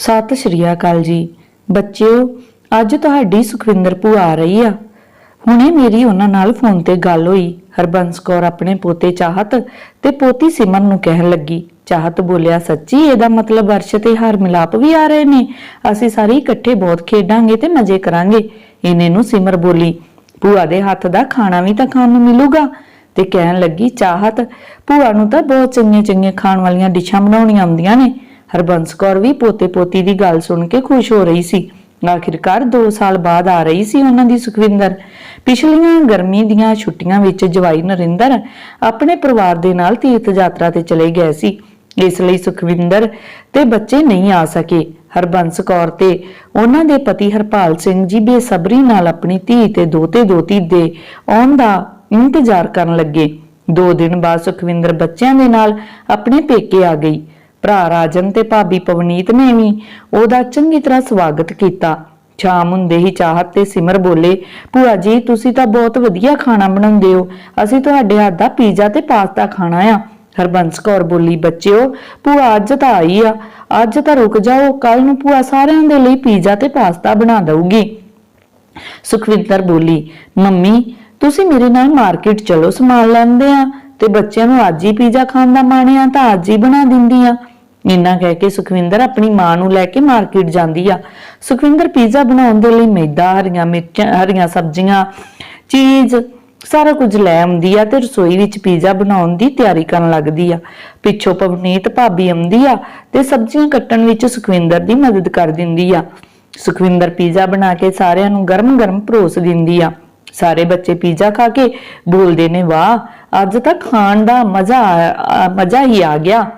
ਸਤਿ ਸ਼੍ਰੀ ਅਕਾਲ ਜੀ। ਬੱਚਿਓ, ਅੱਜ ਤੁਹਾਡੀ ਸੁਖਵਿੰਦਰ ਭੂਆ ਆ ਰਹੀ ਆ। ਹੁਣੇ ਮੇਰੀ ਉਹਨਾਂ ਨਾਲ ਫੋਨ ਤੇ ਗੱਲ ਹੋਈ। ਹਰਬੰਸ ਕੌਰ ਆਪਣੇ ਪੋਤੇ ਚਾਹਤ ਤੇ ਪੋਤੀ ਸਿਮਰ ਨੂੰ ਕਹਿਣ ਲੱਗੀ। ਚਾਹਤ ਬੋਲਿਆ, ਸੱਚੀ ਇਹਦਾ ਮਤਲਬ ਅਰਸ਼ ਤੇ ਹਰ ਮਿਲਾਪ ਵੀ ਆ ਰਹੇ ਨੇ। ਅਸੀਂ ਸਾਰੇ ਇਕੱਠੇ ਬਹੁਤ ਖੇਡਾਂਗੇ ਤੇ ਮਜ਼ੇ ਕਰਾਂਗੇ। ਇਹਨੇ ਨੂੰ ਸਿਮਰ ਬੋਲੀ। ਭੂਆ ਦੇ ਹੱਥ ਦਾ ਖਾਣਾ ਵੀ ਤਾਂ ਖਾਣ ਨੂੰ ਮਿਲੂਗਾ। ਤੇ ਕਹਿਣ ਲੱਗੀ, ਚਾਹਤ, ਭੂਆ ਨੂੰ ਤਾਂ ਬਹੁਤ ਚੰਗੀਆਂ ਚੰਗੀਆਂ ਖਾਣ ਵਾਲੀਆਂ ਡਿਸ਼ਾਂ ਬਣਾਉਣੀਆਂ ਆਉਂਦੀਆਂ ਨੇ। ਹਰਬੰਸ ਕੌਰ ਵੀ ਪੋਤੇ ਪੋਤੀ ਦੀ ਗੱਲ ਸੁਣ ਕੇ ਖੁਸ਼ ਹੋ ਰਹੀ ਸੀ। ਆਖਿਰਕਾਰ 2 ਸਾਲ ਬਾਅਦ ਆ ਰਹੀ ਸੀ ਉਹਨਾਂ ਦੀ ਸੁਖਵਿੰਦਰ। ਪਿਛਲੀਆਂ ਗਰਮੀ ਦੀਆਂ ਛੁੱਟੀਆਂ ਵਿੱਚ ਜਵਾਈ ਨਰਿੰਦਰ ਆਪਣੇ ਪਰਿਵਾਰ ਦੇ ਨਾਲ ਤੀਰਥ ਯਾਤਰਾ ਤੇ ਚਲੇ ਗਏ ਸੀ। ਇਸ ਲਈ ਸੁਖਵਿੰਦਰ ਤੇ ਬੱਚੇ ਨਹੀਂ ਆ ਸਕੇ। ਹਰਬੰਸ ਕੌਰ ਤੇ ਉਹਨਾਂ ਦੇ ਪਤੀ ਹਰਪਾਲ ਸਿੰਘ ਜੀ ਬੇਸਬਰੀ ਨਾਲ ਆਪਣੀ ਧੀ ਤੇ ਦੋਤੇ ਦੋਤੀ ਦੇ ਆਉਣ ਦਾ ਇੰਤਜ਼ਾਰ ਕਰਨ ਲੱਗੇ। ਦੋ ਦਿਨ ਬਾਅਦ ਸੁਖਵਿੰਦਰ ਬੱਚਿਆਂ ਦੇ ਨਾਲ ਆਪਣੇ ਪੇਕੇ ਆ ਗਈ। ਭਰਾ ਰਾਜਨ ਤੇ ਭਾਬੀ ਪਵਨੀਤ ਨੇ ਵੀ ਉਹਦਾ ਚੰਗੀ ਤਰ੍ਹਾਂ ਸਵਾਗਤ ਕੀਤਾ। ਸ਼ਾਮ ਹੁੰਦੇ ਹੀ ਚਾਹਤ ਤੇ ਸਿਮਰ ਬੋਲੇ, ਭੂਆ ਜੀ, ਤੁਸੀਂ ਤਾਂ ਬਹੁਤ ਵਧੀਆ ਖਾਣਾ ਬਣਾਉਂਦੇ ਹੋ। ਅਸੀਂ ਤੁਹਾਡੇ ਹੱਥ ਦਾ ਪੀਜ਼ਾ ਤੇ ਪਾਸਤਾ ਖਾਣਾ ਆ। ਹਰਬੰਸ ਕੌਰ ਬੋਲੀ, ਬੱਚਿਓ, ਭੂਆ ਅੱਜ ਤਾਂ ਆਈ ਆ। ਅੱਜ ਤਾਂ ਰੁਕ ਜਾਓ ਕੱਲ ਨੂੰ ਭੂਆ ਸਾਰਿਆਂ ਦੇ ਲਈ ਪੀਜ਼ਾ ਤੇ ਪਾਸਤਾ ਬਣਾ ਦਊਗੀ। ਸੁਖਵਿੰਦਰ ਬੋਲੀ, ਮੰਮੀ, ਤੁਸੀਂ ਮੇਰੇ ਨਾਲ ਮਾਰਕੀਟ ਚਲੋ, ਸਮਾਨ ਲੈਂਦੇ ਆ ਤੇ ਬੱਚਿਆਂ ਨੂੰ ਅੱਜ ਹੀ ਪੀਜ਼ਾ ਖਾਣ ਦਾ ਮਾਣਿਆ ਤਾਂ ਅੱਜ ਹੀ ਬਣਾ ਦਿੰਦੀ ਆ। ਇੰਨਾ ਕਹਿ ਕੇ ਸੁਖਵਿੰਦਰ ਆਪਣੀ ਮਾਂ ਨੂੰ ਲੈ ਕੇ ਮਾਰਕੀਟ ਜਾਂਦੀ ਆ। ਸੁਖਵਿੰਦਰ ਪੀਜ਼ਾ ਬਣਾਉਣ ਦੇ ਲਈ ਮੈਦਾ, ਹਰੀਆਂ ਮਿਰਚਾਂ, ਹਰੀਆਂ ਸਬਜ਼ੀਆਂ, ਚੀਜ਼, ਸਾਰਾ ਕੁਝ ਲੈ ਆਉਂਦੀ ਆ ਤੇ ਰਸੋਈ ਵਿੱਚ ਪੀਜ਼ਾ ਬਣਾਉਣ ਦੀ ਤਿਆਰੀ ਕਰਨ ਲੱਗਦੀ ਆ। ਪਿੱਛੋਂ ਪਵਨੀਤ ਭਾਬੀ ਆਉਂਦੀ ਆ ਤੇ ਸਬਜ਼ੀਆਂ ਕੱਟਣ ਵਿੱਚ ਸੁਖਵਿੰਦਰ ਦੀ ਮਦਦ ਕਰ ਦਿੰਦੀ ਆ। ਸੁਖਵਿੰਦਰ ਪੀਜ਼ਾ ਬਣਾ ਕੇ ਸਾਰਿਆਂ ਨੂੰ ਗਰਮ-ਗਰਮ ਪਰੋਸ ਦਿੰਦੀ ਆ। ਸਾਰੇ ਬੱਚੇ ਪੀਜ਼ਾ ਖਾ ਕੇ ਬੋਲਦੇ ਨੇ, ਵਾਹ, ਅੱਜ ਤਾਂ ਖਾਣ ਦਾ ਮਜ਼ਾ ਆ- ਮਜ਼ਾ ਹੀ ਆ ਗਿਆ।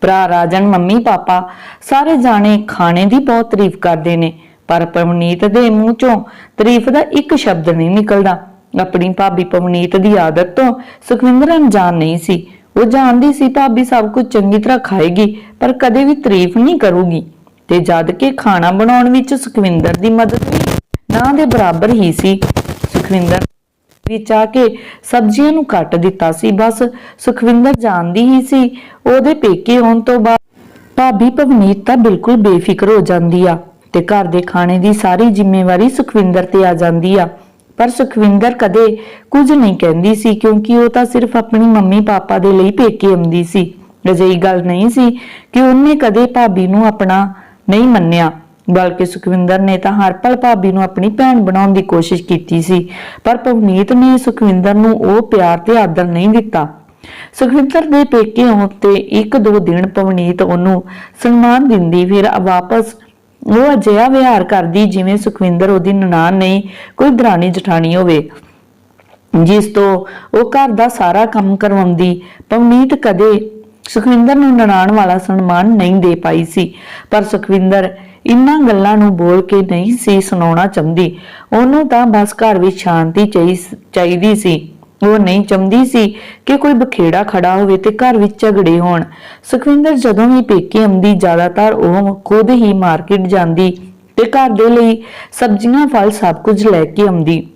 ਭਰਾ, ਰਾਜਨ, ਮੰਮੀ, ਪਾਪਾ ਸਾਰੇ ਜਾਣੇ ਖਾਣੇ ਦੀ ਬਹੁਤ ਤਾਰੀਫ ਕਰਦੇ ਨੇ, ਪਰ ਪਵਨੀਤ ਦੇ ਮੂੰਹ ਚੋਂ ਤਾਰੀਫ ਦਾ ਇੱਕ ਸ਼ਬਦ ਨਹੀਂ ਨਿਕਲਦਾ। ਆਪਣੀ ਭਾਬੀ ਪਵਨੀਤ ਦੀ ਆਦਤ ਤੋਂ ਸੁਖਵਿੰਦਰ ਅਣਜਾਣ ਨਹੀਂ ਸੀ। ਉਹ ਜਾਣਦੀ ਸੀ ਭਾਬੀ ਸਭ ਕੁਝ ਚੰਗੀ ਤਰ੍ਹਾਂ ਖਾਏਗੀ, ਪਰ ਕਦੇ ਵੀ ਤਾਰੀਫ ਨਹੀਂ ਕਰੂਗੀ। ਤੇ ਜਦ ਕਿ ਖਾਣਾ ਬਣਾਉਣ ਵਿੱਚ ਸੁਖਵਿੰਦਰ ਦੀ ਮਦਦ ਵੀ ਨਾ ਦੇ ਬਰਾਬਰ ਹੀ ਸੀ। ਸੁਖਵਿੰਦਰ ਵਿੱਚ ਆ ਕੇ ਸਬਜ਼ੀਆਂ ਨੂੰ ਕੱਟ ਦਿੱਤਾ ਸੀ। ਬਸ ਸੁਖਵਿੰਦਰ ਜਾਣਦੀ ਹੀ ਸੀ, ਉਹਦੇ ਪੇਕੇ ਆਉਣ ਤੋਂ ਬਾਅਦ ਭਾਬੀ ਭਵਨੀਤ ਤਾਂ ਬਿਲਕੁਲ ਬੇਫਿਕਰ ਹੋ ਜਾਂਦੀ ਆ ਤੇ ਘਰ ਦੇ ਖਾਣੇ ਦੀ ਸਾਰੀ ਜ਼ਿੰਮੇਵਾਰੀ ਸੁਖਵਿੰਦਰ ਤੇ ਆ ਜਾਂਦੀ ਆ। ਪਰ ਸੁਖਵਿੰਦਰ ਕਦੇ ਕੁਝ ਨਹੀਂ ਕਹਿੰਦੀ ਸੀ, ਕਿਉਂਕਿ ਉਹ ਤਾਂ ਸਿਰਫ ਆਪਣੀ ਮੰਮੀ ਪਾਪਾ ਦੇ ਲਈ ਪੇਕੇ ਆਉਂਦੀ ਸੀ। ਅਜਿਹੀ ਗੱਲ ਨਹੀਂ ਸੀ ਕਿ ਉਹਨੇ ਕਦੇ ਭਾਬੀ ਨੂੰ ਆਪਣਾ ਨਹੀਂ ਮੰਨਿਆ। ਬਲਕਿ ਸੁਖਵਿੰਦਰ ਨੇ ਤਾਂ ਹਰਪਲ ਭਾਬੀ ਨੂੰ ਆਪਣੀ ਭੈਣ ਬਣਾਉਣ ਦੀ ਕੋਸ਼ਿਸ਼ ਕੀਤੀ ਸੀ, ਪਰ ਪਵਨੀਤ ਨੇ ਸੁਖਵਿੰਦਰ ਨੂੰ ਉਹ ਪਿਆਰ ਤੇ ਆਦਰ ਨਹੀਂ ਦਿੱਤਾ। ਸੁਖਵਿੰਦਰ ਦੇ ਪੇਕੇ ਆਉਣ ਤੇ ਇੱਕ ਦੋ ਦਿਨ ਪਵਨੀਤ ਉਹਨੂੰ ਸਨਮਾਨ ਦਿੰਦੀ, ਫਿਰ ਵਾਪਸ ਉਹ ਅਜਿਹਾ ਵਿਹਾਰ ਕਰਦੀ ਜਿਵੇਂ ਸੁਖਵਿੰਦਰ ਉਹਦੀ ਨਨਾਣ ਨਹੀਂ, ਕੋਈ ਦਰਾਣੀ ਜਠਾਣੀ ਹੋਵੇ। ਜਿਸ ਤੋਂ ਉਹ ਘਰ ਦਾ ਸਾਰਾ ਕੰਮ ਕਰਵਾਉਂਦੀ ਪਵਨੀਤ ਕਦੇ ਸੁਖਵਿੰਦਰ ਨੂੰ ਨਨਾਣ ਵਾਲਾ ਸਨਮਾਨ ਨਹੀਂ ਦੇ ਪਾਈ ਸੀ, ਪਰ ਸੁਖਵਿੰਦਰ ਇਨ੍ਹਾਂ ਗੱਲਾਂ ਨੂੰ ਬੋਲ ਕੇ ਨਹੀਂ ਸੀ ਸੁਣਾਉਣਾ ਚਾਹੁੰਦੀ ਉਹਨੂੰ ਤਾਂ ਬਸ ਘਰ ਵਿੱਚ ਸ਼ਾਂਤੀ ਚਾਹੀ- ਚਾਹੀਦੀ ਸੀ। ਉਹ ਨਹੀਂ ਚਾਹੁੰਦੀ ਸੀ ਕਿ ਕੋਈ ਬਖੇੜਾ ਖੜਾ ਹੋਵੇ ਤੇ ਘਰ ਵਿੱਚ ਝਗੜੇ ਹੋਣ। ਸੁਖਵਿੰਦਰ ਜਦੋਂ ਵੀ ਪੇਕੇ ਆਉਂਦੀ, ਜ਼ਿਆਦਾਤਰ ਉਹ ਖੁਦ ਹੀ ਮਾਰਕੀਟ ਜਾਂਦੀ ਤੇ ਘਰ ਦੇ ਲਈ ਸਬਜ਼ੀਆਂ, ਫਲ ਸਭ ਕੁਝ ਲੈ ਕੇ ਆਉਂਦੀ।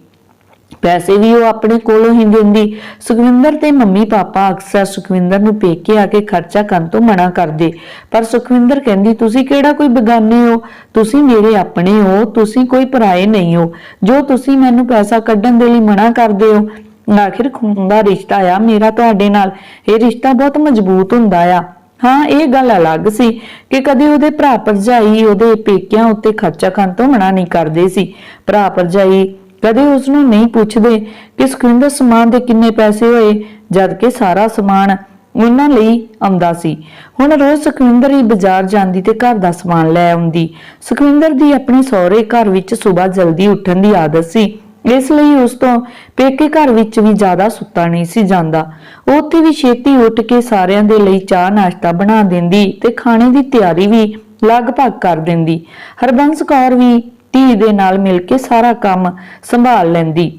ਪੈਸੇ ਵੀ ਉਹ ਆਪਣੇ ਕੋਲੋਂ ਹੀ ਦਿੰਦੀ। ਸੁਖਵਿੰਦਰ ਤੇ ਮੰਮੀ ਪਾਪਾ ਅਕਸਰ ਸੁਖਵਿੰਦਰ ਨੂੰ ਪੇਕੇ ਆ ਕੇ ਖਰਚਾ ਕਰਨ ਤੋਂ ਮਨਾ ਕਰਦੇ। ਪਰ ਸੁਖਵਿੰਦਰ ਕਹਿੰਦੀ, ਤੁਸੀਂ ਕਿਹੜਾ ਕੋਈ ਬਗਾਨੇ ਹੋ? ਤੁਸੀਂ ਮੇਰੇ ਆਪਣੇ ਹੋ, ਤੁਸੀਂ ਕੋਈ ਪਰਾਏ ਨਹੀਂ ਹੋ। ਜੋ ਤੁਸੀਂ ਮੈਨੂੰ ਪੈਸਾ ਕੱਢਣ ਦੇ ਲਈ ਮਨਾ ਕਰਦੇ ਹੋ, ਆਖਿਰ ਖੂਨ ਦਾ ਰਿਸ਼ਤਾ ਆ ਮੇਰਾ ਤੁਹਾਡੇ ਨਾਲ। ਇਹ ਰਿਸ਼ਤਾ ਬਹੁਤ ਮਜ਼ਬੂਤ ਹੁੰਦਾ ਆ। ਹਾਂ, ਇਹ ਗੱਲ ਅਲੱਗ ਸੀ ਕਿ ਕਦੇ ਉਹਦੇ ਭਰਾ ਭਰਜਾਈ ਉਹਦੇ ਪੇਕਿਆਂ ਉੱਤੇ ਖਰਚਾ ਕਰਨ ਤੋਂ ਮਨਾ ਨਹੀਂ ਕਰਦੇ ਸੀ। ਭਰਾ ਭਰਜਾਈ ਕਦੇ ਉਸ ਨੂੰ ਨਹੀਂ ਪੁੱਛਦੇ ਕਿ ਸੁਖਵਿੰਦਰ ਸਮਾਨ ਦੇ ਕਿੰਨੇ ਪੈਸੇ ਹੋਏ, ਜਦ ਕਿ ਸਾਰਾ ਸਮਾਨ ਉਹਨਾਂ ਲਈ ਆਉਂਦਾ ਸੀ। ਹੁਣ ਰੋਜ਼ ਸੁਖਵਿੰਦਰ ਹੀ ਬਾਜ਼ਾਰ ਜਾਂਦੀ ਤੇ ਘਰ ਦਾ ਸਮਾਨ ਲੈ ਆਉਂਦੀ। ਸੁਖਵਿੰਦਰ ਦੀ ਆਪਣੇ ਸਹੁਰੇ ਘਰ ਵਿੱਚ ਸਵੇਰ ਜਲਦੀ ਉੱਠਣ ਦੀ ਆਦਤ ਸੀ। ਇਸ ਲਈ ਉਸ ਤੋਂ ਪੇਕੇ ਘਰ ਵਿੱਚ ਵੀ ਜ਼ਿਆਦਾ ਸੁੱਤਾ ਨਹੀਂ ਸੀ ਜਾਂਦਾ। ਉੱਥੇ ਵੀ ਛੇਤੀ ਉੱਠ ਕੇ ਸਾਰਿਆਂ ਦੇ ਲਈ ਚਾਹ ਨਾਸ਼ਤਾ ਬਣਾ ਦਿੰਦੀ ਤੇ ਖਾਣੇ ਦੀ ਤਿਆਰੀ ਵੀ ਲਗਭਗ ਕਰ ਦਿੰਦੀ। ਹਰਬੰਸ ਕੌਰ ਵੀ ਧੀ ਦੇ ਨਾਲ ਮਿਲ ਕੇ ਸਾਰਾ ਕੰਮ ਸੰਭਾਲ ਲੈਂਦੀ।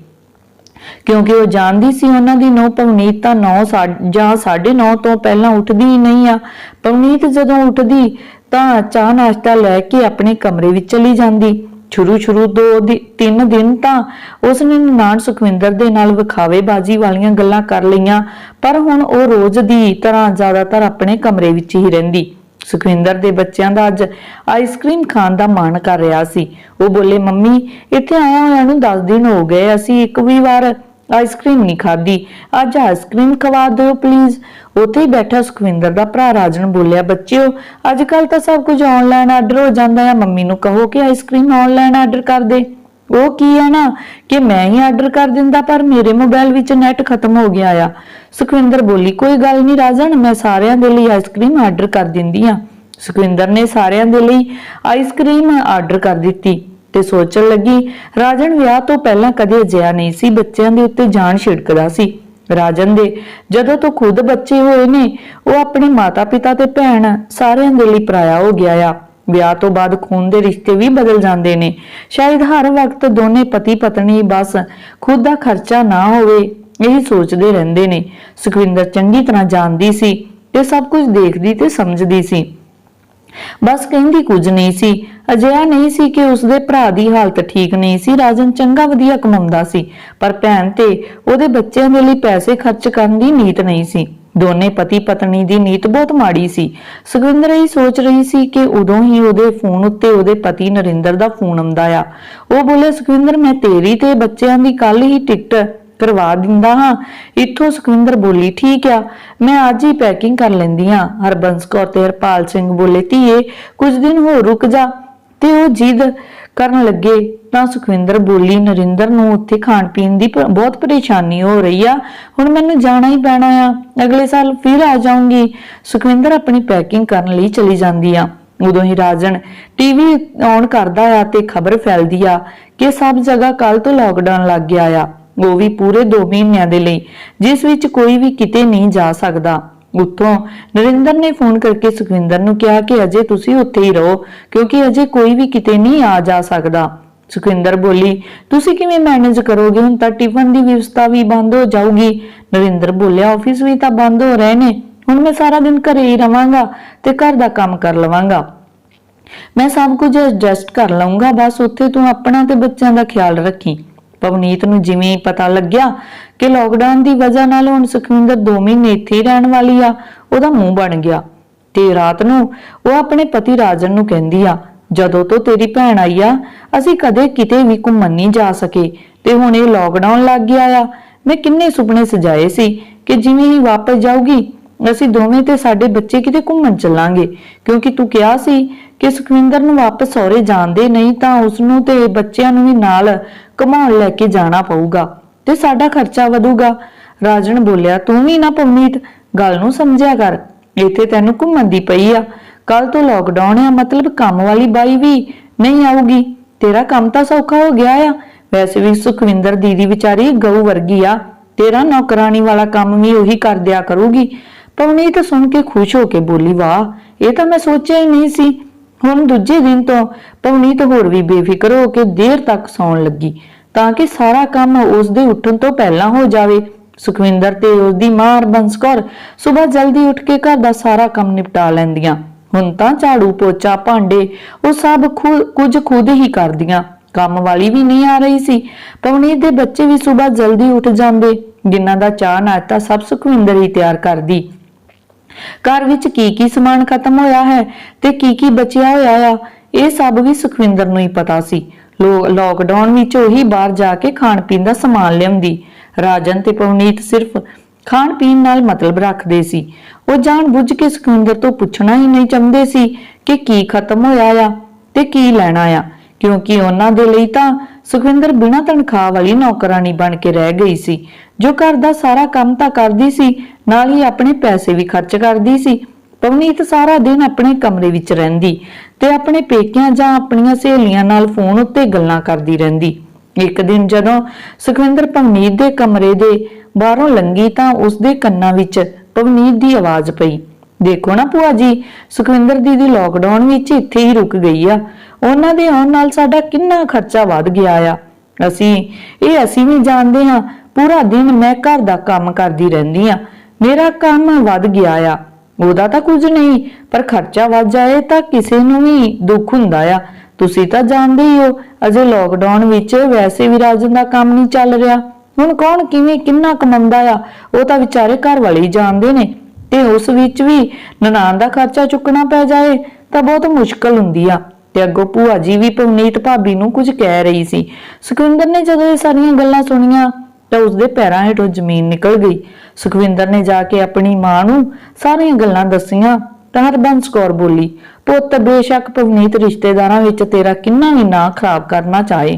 ਕਿਉਂਕਿ ਉਹ ਜਾਣਦੀ ਸੀ ਉਹਨਾਂ ਦੀ ਨੌ ਪਵਨੀਤ ਤਾਂ 9 ਜਾਂ 9:30 ਤੋਂ ਪਹਿਲਾਂ ਉੱਠਦੀ ਹੀ ਨਹੀਂ ਆ। ਪਵਨੀਤ ਜਦੋਂ ਉੱਠਦੀ ਤਾਂ ਚਾਹ ਨਾਸ਼ਤਾ ਲੈ ਕੇ ਆਪਣੇ ਕਮਰੇ ਵਿੱਚ ਚਲੀ ਜਾਂਦੀ। ਸ਼ੁਰੂ ਸ਼ੁਰੂ ਦੋ ਦਿ- ਤਿੰਨ ਦਿਨ ਤਾਂ ਉਸ ਨੇ ਨਾਨ ਸੁਖਵਿੰਦਰ ਦੇ ਨਾਲ ਵਿਖਾਵੇ ਬਾਜੀ ਵਾਲੀਆਂ ਗੱਲਾਂ ਕਰ ਲਈਆਂ, ਪਰ ਹੁਣ ਉਹ ਰੋਜ਼ ਦੀ ਤਰ੍ਹਾਂ ਜ਼ਿਆਦਾਤਰ ਆਪਣੇ ਕਮਰੇ ਵਿੱਚ ਹੀ ਰਹਿੰਦੀ। ਸੁਖਵਿੰਦਰ ਦੇ ਬੱਚਿਆਂ ਦਾ ਅੱਜ ਆਈਸਕ੍ਰੀਮ ਖਾਣ ਦਾ ਮਨ ਕਰ ਰਿਹਾ ਸੀ। ਉਹ ਬੋਲੇ, ਮੰਮੀ, ਇੱਥੇ ਆਇਆ ਹੋਇਆ ਨੂੰ 10 ਦਿਨ ਹੋ ਗਏ, ਅਸੀਂ ਇੱਕ ਵੀ ਵਾਰ ਆਈਸਕ੍ਰੀਮ ਨਹੀਂ ਖਾਧੀ। ਅੱਜ ਆਈਸਕ੍ਰੀਮ ਖਵਾ ਦਿਓ ਪਲੀਜ਼ ਉੱਥੇ ਹੀ ਬੈਠਾ ਸੁਖਵਿੰਦਰ ਦਾ ਭਰਾ ਰਾਜਨ ਬੋਲਿਆ, ਬੱਚਿਓ ਅੱਜ ਕੱਲ ਤਾਂ ਸਭ ਕੁਝ ਆਨਲਾਈਨ ਆਰਡਰ ਹੋ ਜਾਂਦਾ ਆ। ਮੰਮੀ ਨੂੰ ਕਹੋ ਕਿ ਆਈਸਕ੍ਰੀਮ ਆਨਲਾਈਨ ਆਰਡਰ ਕਰ ਦੇ। ਉਹ ਕੀ ਹੈ ਨਾ, ਕਿ ਮੈਂ ਹੀ ਆਰਡਰ ਕਰ ਦਿੰਦਾ, ਪਰ ਮੇਰੇ ਮੋਬਾਈਲ ਵਿੱਚ ਨੈਟ ਖਤਮ ਹੋ ਗਿਆ ਆ। ਸੁਖਵਿੰਦਰ ਬੋਲੀ, ਕੋਈ ਗੱਲ ਨਹੀਂ ਰਾਜਨ, ਮੈਂ ਸਾਰਿਆਂ ਦੇ ਲਈ ਆਈਸਕ੍ਰੀਮ ਆਰਡਰ ਕਰ ਦਿੰਦੀ ਆ ਸੁਖਵਿੰਦਰ ਨੇ ਸਾਰਿਆਂ ਦੇ ਲਈ ਆਈਸਕ੍ਰੀਮ ਆਰਡਰ ਕਰ ਦਿੱਤੀ ਤੇ ਸੋਚਣ ਲੱਗੀ, ਰਾਜਨ, ਵਿਆਹ ਤੋਂ ਪਹਿਲਾਂ ਕਦੇ ਅਜਿਹਾ ਨਹੀਂ ਸੀ, ਬੱਚਿਆਂ ਦੇ ਉੱਤੇ ਜਾਨ ਛਿੜਕਦਾ ਸੀ। ਰਾਜਨ ਦੇ ਜਦੋਂ ਤੋਂ ਖੁਦ ਬੱਚੇ ਹੋਏ ਨੇ, ਉਹ ਆਪਣੇ ਮਾਤਾ-ਪਿਤਾ ਤੇ ਭੈਣ ਸਾਰਿਆਂ ਦੇ ਲਈ ਪਰਾਇਆ ਹੋ ਗਿਆ ਆ। ਵਿਆਹ ਤੋਂ ਬਾਅਦ ਖੂਨ ਦੇ ਰਿਸ਼ਤੇ ਵੀ ਬਦਲ ਜਾਂਦੇ ਨੇ। ਸ਼ਾਇਦ ਹਰ ਵਕਤ ਦੋਨੇ ਪਤੀ ਪਤਨੀ ਬਸ ਖੁਦ ਦਾ ਖਰਚਾ ਨਾ ਹੋਵੇ ਇਹੀ ਸੋਚਦੇ ਰਹਿੰਦੇ ਨੇ। ਸੁਖਵਿੰਦਰ ਚੰਗੀ ਤਰ੍ਹਾਂ ਜਾਣਦੀ ਸੀ ਤੇ ਸਭ ਕੁਝ ਦੇਖਦੀ ਤੇ ਸਮਝਦੀ ਸੀ। ਬਸ ਕਹਿੰਦੀ ਕੁਝ ਨਹੀਂ ਸੀ। ਅਜਿਹਾ ਨਹੀਂ ਸੀ ਕਿ ਉਸਦੇ ਭਰਾ ਦੀ ਹਾਲਤ ਠੀਕ ਨਹੀਂ ਸੀ। ਰਾਜਨ ਚੰਗਾ ਵਧੀਆ ਕਮਾਉਂਦਾ ਸੀ, ਪਰ ਭੈਣ ਤੇ ਉਹਦੇ ਬੱਚਿਆਂ ਦੇ ਲਈ ਪੈਸੇ ਖਰਚ ਕਰਨ ਦੀ ਨੀਤ ਨਹੀਂ ਸੀ। ਦੋਨੇ ਪਤੀ ਪਤਨੀ ਦੀ ਨੀਤ ਬਹੁਤ ਮਾੜੀ ਸੀ। ਸੁਖਵਿੰਦਰ ਇਹ ਸੋਚ ਰਹੀ ਸੀ ਕਿ ਉਦੋਂ ਹੀ ਉਹਦੇ ਫੋਨ ਉੱਤੇ ਉਹਦੇ ਪਤੀ ਨਰਿੰਦਰ ਦਾ ਫੋਨ ਆਉਂਦਾ ਆ। ਉਹ ਬੋਲੇ, ਸੁਖਵਿੰਦਰ, ਮੈਂ ਤੇਰੀ ਤੇ ਬੱਚਿਆਂ ਦੀ ਕੱਲ ਹੀ ਟਿਕਟ ਕਰਵਾ ਦਿੰਦਾ ਹਾਂ। ਇੱਥੋਂ ਸੁਖਵਿੰਦਰ ਬੋਲੀ, ਠੀਕ ਆ, ਮੈਂ ਅੱਜ ਹੀ ਪੈਕਿੰਗ ਕਰ ਲੈਂਦੀ ਹਾਂ। ਹਰਬੰਸ ਕੌਰ ਤੇ ਹਰਪਾਲ ਸਿੰਘ ਬੋਲੇ, ਧੀਏ, ਕੁਝ ਦਿਨ ਹੋਰ ਰੁਕ ਜਾ। ਤੇ ਉਹ ਜਿੱਦ ਕਰਨ ਲੱਗੇ ਤਾਂ ਸੁਖਵਿੰਦਰ ਬੋਲੀ, ਨਰਿੰਦਰ ਨੂੰ ਉੱਥੇ ਖਾਣ ਪੀਣ ਦੀ ਬਹੁਤ ਪਰੇਸ਼ਾਨੀ ਹੋ ਰਹੀ ਆ। ਹੁਣ ਮੈਨੂੰ ਜਾਣਾ ਹੀ ਪੈਣਾ ਆ। ਅਗਲੇ ਸਾਲ ਫਿਰ ਆ ਜਾਊਂਗੀ। ਸੁਖਵਿੰਦਰ ਆਪਣੀ ਪੈਕਿੰਗ ਕਰਨ ਲਈ ਚਲੀ ਜਾਂਦੀ ਆ। ਉਦੋਂ ਹੀ ਰਾਜਨ ਟੀਵੀ ਔਨ ਕਰਦਾ ਆ ਤੇ ਖਬਰ ਫੈਲਦੀ ਆ ਕਿ ਸਭ ਜਗ੍ਹਾ ਕੱਲ ਤੋਂ ਲਾਕਡਾਊਨ ਲੱਗ ਗਿਆ ਆ। ਉਹ ਵੀ ਪੂਰੇ 2 ਮਹੀਨਿਆਂ ਦੇ ਲਈ, ਜਿਸ ਵਿੱਚ ਕੋਈ ਵੀ ਕਿਤੇ ਨਹੀਂ ਜਾ ਸਕਦਾ। ਉੱਥੋਂ ਨਰਿੰਦਰ ਨੇ ਫੋਨ ਕਰਕੇ ਸੁਖਵਿੰਦਰ ਨੂੰ ਕਿਹਾ ਕਿ ਅਜੇ ਤੁਸੀਂ ਉੱਥੇ ਹੀ ਰਹੋ, ਕਿਉਂਕਿ ਅਜੇ ਕੋਈ ਵੀ ਕਿਤੇ ਨਹੀਂ ਆ ਜਾ ਸਕਦਾ। ਸੁਖਵਿੰਦਰ ਬੋਲੀ, ਤੁਸੀਂ ਕਿਵੇਂ ਮੈਨੇਜ ਕਰੋਗੇ? ਹੁਣ ਤਾਂ ਟਿਫਨ ਦੀ ਵਿਵਸਥਾ ਵੀ ਬੰਦ ਹੋ ਜਾਊਗੀ। ਨਰਿੰਦਰ ਬੋਲਿਆ ਆਫਿਸ ਵੀ ਤਾਂ ਬੰਦ ਹੋ ਰਹੇ ਨੇ। ਹੁਣ ਮੈਂ ਸਾਰਾ ਦਿਨ ਘਰੇ ਹੀ ਰਵਾਂਗਾ ਤੇ ਘਰ ਦਾ ਕੰਮ ਕਰ ਲਵਾਂਗਾ। ਮੈਂ ਸਭ ਕੁਝ ਐਡਜਸਟ ਕਰ ਲਵਾਂਗਾ ਬਸ ਉੱਥੇ ਤੂੰ ਆਪਣਾ ਤੇ ਬੱਚਿਆਂ ਦਾ ਖਿਆਲ ਰੱਖੀ। ਪਵਨੀਤ ਨੂੰ ਜਿਵੇਂ ਹੀ ਪਤਾ ਲੱਗਿਆ ਕਿ ਲੋਕਡਾਊਨ ਦੀ ਵਜ੍ਹਾ ਨਾਲ ਹੁਣ ਸੁਖਵਿੰਦਰ 2 ਮਹੀਨੇ ਇੱਥੇ ਰਹਿਣ ਵਾਲੀ ਆ, ਉਹਦਾ ਮੂੰਹ ਬਣ ਗਿਆ ਤੇ ਰਾਤ ਨੂੰ ਉਹ ਆਪਣੇ ਪਤੀ ਰਾਜਨ ਨੂੰ ਕਹਿੰਦੀ ਆ, ਜਦੋਂ ਤੋਂ ਤੇਰੀ ਭੈਣ ਆਈ ਆ, ਅਸੀਂ ਕਦੇ ਕਿਤੇ ਵੀ ਘੁੰਮਣ ਨਹੀਂ ਜਾ ਸਕੇ ਤੇ ਹੁਣ ਇਹ ਲੋਕਡਾਊਨ ਲੱਗ ਗਿਆ ਆ। ਮੈਂ ਕਿੰਨੇ ਸੁਪਨੇ ਸਜਾਏ ਸੀ ਕਿ ਜਿਵੇਂ ਹੀ ਵਾਪਸ ਜਾਊਗੀ, ਅਸੀਂ ਦੋਵੇਂ ਤੇ ਸਾਡੇ ਬੱਚੇ ਕਿਤੇ ਘੁੰਮਣ ਚੱਲਾਂਗੇ, ਕਿਉਂਕਿ ਤੂੰ ਕਿਹਾ ਸੀ ਕਿ ਸੁਖਵਿੰਦਰ ਨੂੰ ਵਾਪਸ ਸਹੁਰੇ ਜਾਣਦੇ ਨਹੀਂ ਤਾਂ ਉਸ ਨੂੰ ਤੇ ਬੱਚਿਆਂ ਨੂੰ ਵੀ ਨਾਲ ਘੁਮਾਉਣ ਲੈ ਕੇ ਜਾਣਾ ਪਊਗਾ ਤੇ ਸਾਡਾ ਖਰਚਾ ਵਧੂਗਾ। ਰਾਜਨ ਬੋਲਿਆ, ਤੂੰ ਵੀ ਨਾ ਪਵਨੀਤ ਗੱਲ ਨੂੰ ਸਮਝਿਆ ਕਰ। ਇੱਥੇ ਤੈਨੂੰ ਘੁੰਮਣ ਦੀ ਪਈ ਆ। ਕੱਲ ਤੋਂ ਲੋਕਡਾਊਨ ਆ, ਮਤਲਬ ਕੰਮ ਵਾਲੀ ਬਾਈ ਵੀ ਨਹੀਂ ਆਊਗੀ। ਤੇਰਾ ਕੰਮ ਤਾਂ ਸੌਖਾ ਹੋ ਗਿਆ ਆ। ਵੈਸੇ ਵੀ ਸੁਖਵਿੰਦਰ ਦੀਦੀ ਵਿਚਾਰੀ ਗਊ ਵਰਗੀ ਆ। ਤੇਰਾ ਨੌਕਰਾਨੀ ਵਾਲਾ ਕੰਮ ਵੀ ਉਹੀ ਕਰ ਦਿਆ ਕਰੂਗੀ। ਪਵਨੀਤ ਸੁਣ ਕੇ ਖੁਸ਼ ਹੋ ਕੇ ਬੋਲੀ, ਵਾਹ, ਇਹ ਤਾਂ ਮੈਂ ਸੋਚਿਆ ਹੀ ਨਹੀਂ ਸੀ ਹੁਣ ਦੂਜੇ ਦਿਨ ਤੋਂ ਪਵਨੀਤ ਹੋਰ ਵੀ ਬੇਫਿਕਰ ਹੋ ਕੇ ਦੇਰ ਤੱਕ ਸੌਣ ਲੱਗੀ, ਤਾਂ ਕਿ ਸਾਰਾ ਕੰਮ ਉਸ ਦੇ ਉੱਠਣ ਤੋਂ ਪਹਿਲਾਂ ਹੋ ਜਾਵੇ। ਸੁਖਵਿੰਦਰ ਤੇ ਉਸ ਦੀ ਮਾਂ ਹਰਬੰਸ ਕੌਰ ਸਵੇਰ ਜਲਦੀ ਉੱਠ ਕੇ ਘਰ ਦਾ ਸਾਰਾ ਕੰਮ ਨਿਪਟਾ ਲੈਂਦੀਆਂ। ਹੁਣ ਤਾਂ ਝਾੜੂ, ਪੋਚਾ, ਭਾਂਡੇ ਉਹ ਸਭ ਖੁ- ਕੁਝ ਖੁਦ ਹੀ ਕਰਦੀਆਂ। ਕੰਮ ਵਾਲੀ ਵੀ ਨਹੀਂ ਆ ਰਹੀ ਸੀ। ਪਵਨੀਤ ਦੇ ਬੱਚੇ ਵੀ ਸਵੇਰ ਜਲਦੀ ਉੱਠ ਜਾਂਦੇ। ਜਿਨ੍ਹਾਂ ਦਾ ਚਾਹ ਨਾਸ਼ਤਾ ਸਭ ਸੁਖਵਿੰਦਰ ਹੀ ਤਿਆਰ ਕਰਦੀ। ਘਰ ਵਿੱਚ ਕੀ ਕੀ ਸਮਾਨ ਖਤਮ ਹੋਇਆ ਹੈ ਤੇ ਕੀ ਕੀ ਬਚਿਆ ਹੋਇਆ ਆ, ਇਹ ਸਭ ਵੀ ਸੁਖਵਿੰਦਰ ਨੂੰ ਹੀ ਪਤਾ ਸੀ। ਲੋਕਡਾਊਨ ਵਿੱਚ ਉਹੀ ਬਾਹਰ ਜਾ ਕੇ ਖਾਣ ਪੀਣ ਦਾ ਸਮਾਨ ਲਿਆਉਂਦੀ। ਰਾਜਨ ਤੇ ਪਵਨੀਤ ਸਿਰਫ ਖਾਣ ਪੀਣ ਨਾਲ ਮਤਲਬ ਰੱਖਦੇ ਸੀ। ਉਹ ਜਾਣ ਬੁੱਝ ਕੇ ਸੁਖਵਿੰਦਰ ਤੋਂ ਪੁੱਛਣਾ ਹੀ ਨਹੀਂ ਚਾਹੁੰਦੇ ਸੀ ਕਿ ਕੀ ਖਤਮ ਹੋਇਆ ਆ ਤੇ ਕੀ ਲੈਣਾ ਆ, ਕਿਉਂਕਿ ਉਹਨਾਂ ਦੇ ਲਈ ਤਾਂ ਸੁਖਵਿੰਦਰ ਬਿਨਾਂ ਤਨਖਾਹ ਵਾਲੀ ਨੌਕਰਾਨੀ ਬਣ ਕੇ ਰਹਿ ਗਈ ਸੀ, ਜੋ ਘਰ ਦਾ ਸਾਰਾ ਕੰਮ ਤਾਂ ਕਰਦੀ ਸੀ, ਨਾਲ ਹੀ ਆਪਣੇ ਪੈਸੇ ਵੀ ਖਰਚ ਕਰਦੀ ਸੀ। ਪਵਨੀਤ ਸਾਰਾ ਦਿਨ ਆਪਣੇ ਕਮਰੇ ਵਿੱਚ ਰਹਿੰਦੀ ਤੇ ਆਪਣੇ ਪੇਕਿਆਂ ਜਾਂ ਆਪਣੀਆਂ ਸਹੇਲੀਆਂ ਨਾਲ ਫੋਨ ਉੱਤੇ ਗੱਲਾਂ ਕਰਦੀ ਰਹਿੰਦੀ। ਇੱਕ ਦਿਨ ਜਦੋਂ ਸੁਖਵਿੰਦਰ ਪਵਨੀਤ ਦੇ ਕਮਰੇ ਦੇ ਬਾਹਰੋਂ ਲੰਗੀ ਤਾਂ ਉਸਦੇ ਕੰਨਾਂ ਵਿੱਚ ਪਵਨੀਤ ਦੀ ਆਵਾਜ਼ ਪਈ। ਦੇਖੋ ਨਾ ਭੂਆ ਜੀ, ਸੁਖਵਿੰਦਰ ਦੀਦੀ ਲੋਕਡਾਊਨ ਵਿੱਚ ਇੱਥੇ ਹੀ ਰੁਕ ਗਈ ਆ। ਉਹਨਾਂ ਦੇ ਆਉਣ ਨਾਲ ਸਾਡਾ ਕਿੰਨਾ ਖਰਚਾ ਵੱਧ ਗਿਆ ਆ। ਅਸੀਂ, ਇਹ ਅਸੀਂ ਵੀ ਜਾਣਦੇ ਹਾਂ, ਪੂਰਾ ਦਿਨ ਮੈਂ ਘਰ ਦਾ ਕੰਮ ਕਰਦੀ ਰਹਿੰਦੀ ਆ ਮੇਰਾ ਕੰਮ ਵੱਧ ਗਿਆ ਆ। ਉਹਦਾ ਤਾਂ ਕੁਝ ਨਹੀਂ, ਪਰ ਖਰਚਾ ਵੱਧ ਜਾਏ ਤਾਂ ਕਿਸੇ ਨੂੰ ਵੀ ਦੁੱਖ ਹੁੰਦਾ ਆ। ਤੁਸੀਂ ਤਾਂ ਜਾਣਦੇ ਹੀ ਹੋ, ਅਜੇ ਲੋਕਡਾਊਨ ਵਿੱਚ ਵੈਸੇ ਵੀ ਰਾਜਨ ਦਾ ਕੰਮ ਨਹੀਂ ਚੱਲ ਰਿਹਾ। ਹੁਣ ਕੌਣ ਕਿਵੇਂ ਕਿੰਨਾ ਕਮਾਉਂਦਾ ਆ, ਉਹ ਤਾਂ ਵਿਚਾਰੇ ਘਰ ਵਾਲੇ ਹੀ ਜਾਣਦੇ ਨੇ। ਤੇ ਉਸ ਵਿੱਚ ਵੀ ਨਨਾਣ ਦਾ ਖਰਚਾ ਚੁੱਕਣਾ ਪੈ ਜਾਏ ਤਾਂ ਬਹੁਤ ਮੁਸ਼ਕਲ ਹੁੰਦੀ ਆ। ਤੇ ਅੱਗੋਂ ਭੂਆ ਜੀ ਵੀ ਪਵਨੀਤ ਭਾਬੀ ਨੂੰ ਕੁਝ ਕਹਿ ਰਹੀ ਸੀ। ਸੁਖਵਿੰਦਰ ਨੇ ਜਦੋਂ ਇਹ ਸਾਰੀਆਂ ਗੱਲਾਂ ਸੁਣੀਆਂ ਤਾਂ ਉਸਦੇ ਪੈਰਾਂ ਹੇਠੋਂ ਜ਼ਮੀਨ ਨਿਕਲ ਗਈ। ਸੁਖਵਿੰਦਰ ਨੇ ਜਾ ਕੇ ਆਪਣੀ ਮਾਂ ਨੂੰ ਸਾਰੀਆਂ ਗੱਲਾਂ ਦੱਸੀਆਂ ਤਾਂ ਹਰਬੰਸ ਕੌਰ ਬੋਲੀ, ਪੁੱਤ, ਬੇਸ਼ੱਕ ਪਵਨੀਤ ਰਿਸ਼ਤੇਦਾਰਾਂ ਵਿੱਚ ਤੇਰਾ ਕਿੰਨਾ ਵੀ ਨਾਂ ਖਰਾਬ ਕਰਨਾ ਚਾਹੇ,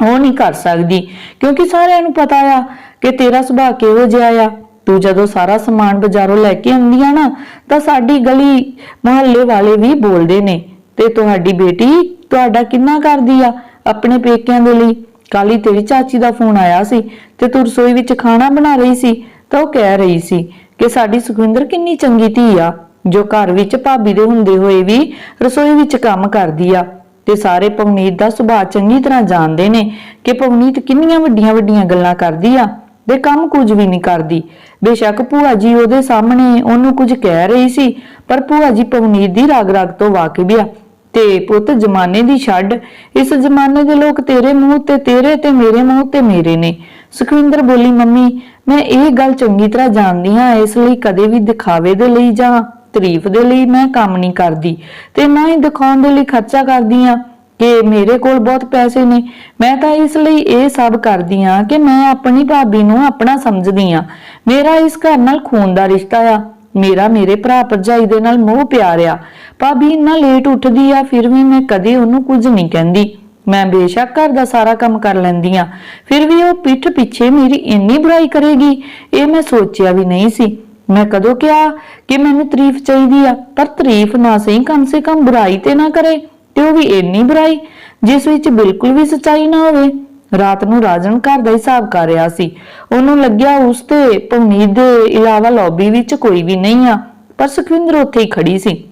ਉਹ ਨਹੀਂ ਕਰ ਸਕਦੀ, ਕਿਉਂਕਿ ਸਾਰਿਆਂ ਨੂੰ ਪਤਾ ਆ ਕਿ ਤੇਰਾ ਸੁਭਾਅ ਕਿਹੋ ਜਿਹਾ ਆ। ਤੂੰ ਜਦੋਂ ਸਾਰਾ ਸਮਾਨ ਬਾਜ਼ਾਰੋਂ ਲੈ ਕੇ ਆਉਂਦੀ ਆ ਨਾ, ਤਾਂ ਸਾਡੀ ਗਲੀ ਮੁਹੱਲੇ ਵਾਲੇ ਵੀ ਬੋਲਦੇ ਨੇ, ਤੇ ਤੁਹਾਡੀ ਬੇਟੀ ਤੁਹਾਡਾ ਕਿੰਨਾ ਕਰਦੀ ਆ ਆਪਣੇ ਪੇਕਿਆਂ ਦੇ ਲਈ? ਕਾਲੀ ਤੇਰੀ ਚਾਚੀ ਦਾ ਫੋਨ ਆਇਆ ਸੀ ਤੇ ਤੂੰ ਰਸੋਈ ਵਿੱਚ ਖਾਣਾ ਬਣਾ ਰਹੀ ਸੀ, ਤਾਂ ਉਹ ਕਹਿ ਰਹੀ ਸੀ ਕਿ ਸਾਡੀ ਸੁਖਵਿੰਦਰ ਕਿੰਨੀ ਚੰਗੀ ਧੀ ਆ, ਜੋ ਘਰ ਵਿੱਚ ਭਾਬੀ ਦੇ ਹੁੰਦੇ ਹੋਏ ਵੀ ਰਸੋਈ ਵਿੱਚ ਕੰਮ ਕਰਦੀ ਆ। ਤੇ ਸਾਰੇ ਪਵਨੀਤ ਦਾ ਸੁਭਾਅ ਚੰਗੀ ਤਰ੍ਹਾਂ ਜਾਣਦੇ ਨੇ ਕਿ ਪਵਨੀਤ ਕਿੰਨੀਆਂ ਵੱਡੀਆਂ ਵੱਡੀਆਂ ਗੱਲਾਂ ਕਰਦੀ ਆ। ਤੇ ਕੰਮ ਕੁਝ ਵੀ ਨਹੀਂ ਕਰਦੀ। ਬੇਸ਼ੱਕ ਭੂਆ ਜੀ ਉਹਦੇ ਸਾਹਮਣੇ ਉਹਨੂੰ ਕੁਝ ਕਹਿ ਰਹੀ ਸੀ, ਪਰ ਭੂਆ ਜੀ ਪਵਨੀਤ ਦੀ ਰਾਗ ਰਾਗ ਤੋਂ ਵਾਕਿਫ ਆ। ਤੇ ਪੁੱਤ, ਜਮਾਨੇ ਦੀ ਛੱਡ। ਇਸ ਜਮਾਨੇ ਦੇ ਲੋਕ ਤੇਰੇ ਮੂੰਹ ਤੇ ਤੇਰੇ ਤੇ ਮੇਰੇ ਮੂੰਹ ਤੇ ਮੇਰੇ ਨੇ। ਸੁਖਵਿੰਦਰ ਬੋਲੀ, ਮੰਮੀ, ਮੈਂ ਇਹ ਗੱਲ ਚੰਗੀ ਤਰ੍ਹਾਂ ਜਾਣਦੀ ਹਾਂ, ਇਸ ਲਈ ਕਦੇ ਵੀ ਦਿਖਾਵੇ ਦੇ ਲਈ ਜਾਂ ਤਾਰੀਫ ਦੇ ਲਈ ਮੈਂ ਕੰਮ ਨਹੀਂ ਕਰਦੀ। ਤੇ ਨਾ ਹੀ ਦਿਖਾਉਣ ਦੇ ਲਈ ਖਰਚਾ ਕਰਦੀ ਹਾਂ। ਕਿ ਮੇਰੇ ਕੋਲ ਬਹੁਤ ਪੈਸੇ ਨੇ। ਮੈਂ ਤਾਂ ਇਸ ਲਈ ਇਹ ਸਭ ਕਰਦੀ ਆ ਕਿ ਮੈਂ ਆਪਣੀ ਭਾਬੀ ਨੂੰ ਆਪਣਾ ਸਮਝਦੀ ਆ ਮੇਰਾ ਇਸ ਘਰ ਨਾਲ ਖੂਨ ਦਾ ਰਿਸ਼ਤਾ ਆ। ਮੇਰਾ ਮੇਰੇ ਭਰਾ ਭਰਜਾਈ ਦੇ ਨਾਲ ਮੋਹ ਪਿਆਰ ਆ। ਭਾਬੀ ਇੰਨਾ ਲੇਟ ਉੱਠਦੀ ਆ, ਫਿਰ ਵੀ ਮੈਂ ਕਦੇ ਉਹਨੂੰ ਕੁਝ ਨਹੀਂ ਕਹਿੰਦੀ। ਮੈਂ ਬੇਸ਼ੱਕ ਘਰ ਦਾ ਸਾਰਾ ਕੰਮ ਕਰ ਲੈਂਦੀ ਆ ਫਿਰ ਵੀ ਉਹ ਪਿੱਠ ਪਿੱਛੇ ਮੇਰੀ ਇੰਨੀ ਬੁਰਾਈ ਕਰੇਗੀ, ਇਹ ਮੈਂ ਸੋਚਿਆ ਵੀ ਨਹੀਂ ਸੀ। ਮੈਂ ਕਦੋਂ ਕਿਹਾ ਕਿ ਮੈਨੂੰ ਤਾਰੀਫ ਚਾਹੀਦੀ ਆ, ਪਰ ਤਾਰੀਫ ਨਾ ਸਹੀ ਕਮ ਸੇ ਕਮ ਬੁਰਾਈ ਤੇ ਨਾ ਕਰੇ। ਤੇ ਉਹ ਵੀ ਇੰਨੀ ਬੁਰਾਈ, ਜਿਸ ਵਿੱਚ ਬਿਲਕੁਲ ਵੀ ਸੱਚਾਈ ਨਾ ਹੋਵੇ। ਰਾਤ ਨੂੰ ਰਾਜਨ ਘਰ ਦਾ ਹਿਸਾਬ ਕਰ ਰਿਹਾ ਸੀ। ਉਹਨੂੰ ਲੱਗਿਆ ਉਸ ਤੇ ਪਵਨੀਤ ਦੇ ਇਲਾਵਾ ਲੌਬੀ ਵਿੱਚ ਕੋਈ ਵੀ ਨਹੀਂ ਆ, ਪਰ ਸੁਖਵਿੰਦਰ ਉੱਥੇ ਹੀ ਖੜੀ ਸੀ।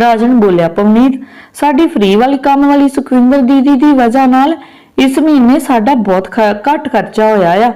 ਰਾਜਨ ਬੋਲਿਆ ਪਵਨੀਤ ਸਾਡੀ ਫ੍ਰੀ ਵਾਲੀ ਕੰਮ ਵਾਲੀ ਸੁਖਵਿੰਦਰ ਦੀਦੀ ਦੀ ਵਜ੍ਹਾ ਨਾਲ ਇਸ ਮਹੀਨੇ ਸਾਡਾ ਬਹੁਤ ਖ- ਘੱਟ ਖਰਚਾ ਹੋਇਆ ਆ।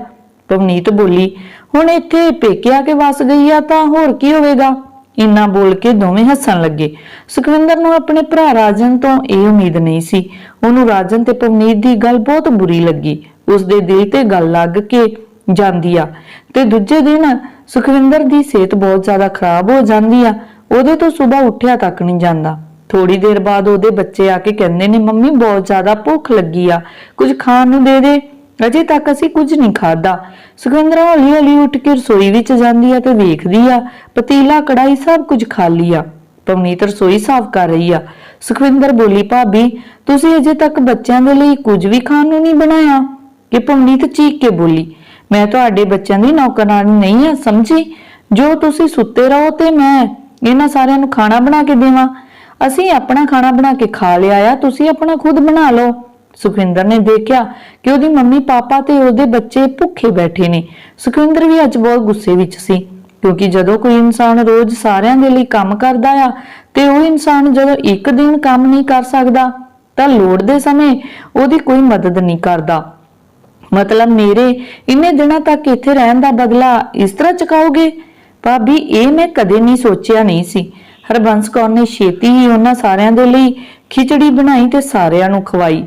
ਪਵਨੀਤ ਬੋਲੀ, ਹੁਣ ਇੱਥੇ ਪੇਕੇ ਆ ਕੇ ਵਸ ਗਈ ਆ ਤਾਂ ਹੋਰ ਕੀ ਹੋਵੇਗਾ? ਇੰਨਾ ਬੋਲ ਕੇ ਦੋਵੇਂ ਹੱਸਣ ਲੱਗੇ। ਸੁਖਵਿੰਦਰ ਨੂੰ ਆਪਣੇ ਭਰਾ ਰਾਜਨ ਤੋਂ ਇਹ ਉਮੀਦ ਨਹੀਂ ਸੀ। ਉਹਨੂੰ ਰਾਜਨ ਤੇ ਪਵਨੀਤ ਦੀ ਗੱਲ ਬਹੁਤ ਬੁਰੀ ਲੱਗੀ। ਉਸਦੇ ਦਿਲ ਤੇ ਗੱਲ ਲੱਗ ਕੇ ਜਾਂਦੀ ਆ। ਤੇ ਦੂਜੇ ਦਿਨ ਸੁਖਵਿੰਦਰ ਦੀ ਸਿਹਤ ਬਹੁਤ ਜ਼ਿਆਦਾ ਖਰਾਬ ਹੋ ਜਾਂਦੀ ਆ। ਉਹਦੇ ਤੋਂ ਸਵੇਰ ਉੱਠਿਆ ਤੱਕ ਨਹੀਂ ਜਾਂਦਾ। ਥੋੜੀ ਦੇਰ ਬਾਅਦ ਉਹਦੇ ਬੱਚੇ ਆ ਕੇ ਕਹਿੰਦੇ ਨੇ, ਮੰਮੀ, ਬਹੁਤ ਜ਼ਿਆਦਾ ਭੁੱਖ ਲੱਗੀ ਆ। ਕੁਝ ਖਾਣ ਨੂੰ ਦੇ ਦੇ। ਅਜੇ ਤੱਕ ਅਸੀਂ ਕੁਝ ਨਹੀਂ ਖਾਦਾ ਸੁਖਵਿੰਦਰ ਹੌਲੀ ਹੌਲੀ ਉੱਠ ਕੇ ਰਸੋਈ ਵਿੱਚ ਜਾਂਦੀ ਆ ਤੇ ਵੇਖਦੀ ਆ, ਪਤੀਲਾ ਕੜਾਈ ਸਭ ਕੁਝ ਖਾਲੀ ਆ। ਪਵਨੀਤ ਰਸੋਈ ਸਾਫ਼ ਕਰ ਰਹੀ ਆ। ਸੁਖਵਿੰਦਰ ਬੋਲੀ, ਭਾਬੀ, ਤੁਸੀਂ ਅਜੇ ਤੱਕ ਬੱਚਿਆਂ ਦੇ ਲਈ ਕੁਝ ਵੀ ਖਾਣ ਨੂੰ ਨਹੀਂ ਬਣਾਇਆ? ਕਿ ਪਵਨੀਤ ਚੀਕ ਕੇ ਬੋਲੀ, ਮੈਂ ਤੁਹਾਡੇ ਬੱਚਿਆਂ ਦੀ ਨੌਕਰਾਨੀ ਨਹੀਂ ਆ, ਸਮਝੀ? ਜੋ ਤੁਸੀਂ ਸੁੱਤੇ ਰਹੋ ਤੇ ਮੈਂ ਇਹਨਾਂ ਸਾਰਿਆਂ ਨੂੰ ਖਾਣਾ ਬਣਾ ਕੇ ਦੇਵਾਂ। ਅਸੀਂ ਆਪਣਾ ਖਾਣਾ ਬਣਾ ਕੇ ਖਾ ਲਿਆ ਆ, ਤੁਸੀਂ ਆਪਣਾ ਖੁਦ ਬਣਾ ਲਓ। ਸੁਖਵਿੰਦਰ ਨੇ ਦੇਖਿਆ ਕਿ ਉਹਦੀ ਮੰਮੀ ਪਾਪਾ ਤੇ ਉਹਦੇ ਬੱਚੇ ਭੁੱਖੇ ਬੈਠੇ ਨੇ। ਸੁਖਵਿੰਦਰ ਵੀ ਅੱਜ ਬਹੁਤ ਗੁੱਸੇ ਵਿੱਚ ਸੀ, ਕਿਉਂਕਿ ਜਦੋਂ ਕੋਈ ਇਨਸਾਨ ਰੋਜ਼ ਸਾਰਿਆਂ ਦੇ ਲਈ ਕੰਮ ਕਰਦਾ ਆ ਤੇ ਉਹ ਇਨਸਾਨ ਜਦੋਂ ਇੱਕ ਦਿਨ ਕੰਮ ਨਹੀਂ ਕਰ ਸਕਦਾ, ਤਾਂ ਲੋੜ ਦੇ ਸਮੇਂ ਉਹਦੀ ਕੋਈ ਮਦਦ ਨਹੀਂ ਕਰਦਾ। ਮਤਲਬ ਮੇਰੇ ਇੰਨੇ ਦਿਨਾਂ ਤੱਕ ਇੱਥੇ ਰਹਿਣ ਦਾ ਬਦਲਾ ਇਸ ਤਰ੍ਹਾਂ ਚੁਕਾਓਗੇ? ਭਾਬੀ, ਇਹ ਮੈਂ ਕਦੇ ਨਹੀਂ ਸੋਚਿਆ ਨਹੀਂ ਸੀ। ਹਰਬੰਸ ਕੌਰ ਨੇ ਛੇਤੀ ਹੀ ਉਹਨਾਂ ਸਾਰਿਆਂ ਦੇ ਲਈ ਖਿਚੜੀ ਬਣਾਈ ਤੇ ਸਾਰਿਆਂ ਨੂੰ ਖਵਾਈ।